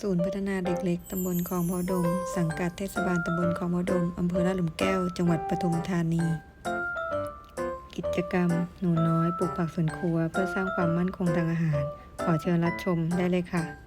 ศูนย์พัฒนาเด็กเล็กตำบลคลองพอดม สังกัดเทศบาลตำบลคลองพอดมอำเภอลาดหลุมแก้ว จังหวัดปทุมธานี กิจกรรม หนูน้อยปลูกผักสวนครัว เพื่อสร้างความมั่นคงทางอาหาร ขอเชิญรับชมได้เลยค่ะ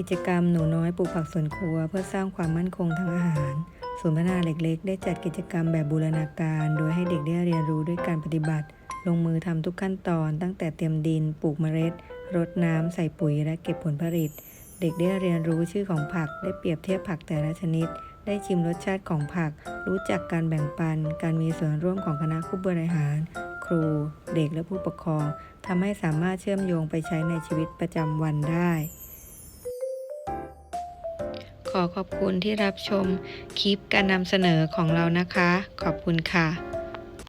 กิจกรรมหนูน้อยปลูกผักสวนครัว เพื่อสร้างความมั่นคงทางอาหารศูนย์พัฒนาเด็กเล็กได้จัดกิจกรรมแบบบูรณาการ โดยให้เด็กได้เรียนรู้ด้วยการปฏิบัติ ลงมือทำทุกขั้นตอน ตั้งแต่เตรียมดิน ปลูกเมล็ด รดน้ำใส่ปุ๋ย และเก็บผลผลิต เด็กได้เรียนรู้ชื่อของผัก ได้เปรียบเทียบผักแต่ละชนิด ได้ชิมรสชาติของผัก รู้จักการแบ่งปัน การมีส่วนร่วมของคณะผู้บริหาร ครู เด็กและผู้ปกครองทำให้สามารถเชื่อมโยงไปใช้ในชีวิตประจำวันได้ ขอขอบคุณที่รับชมคลิปการนำเสนอของเรานะคะ ขอบคุณค่ะ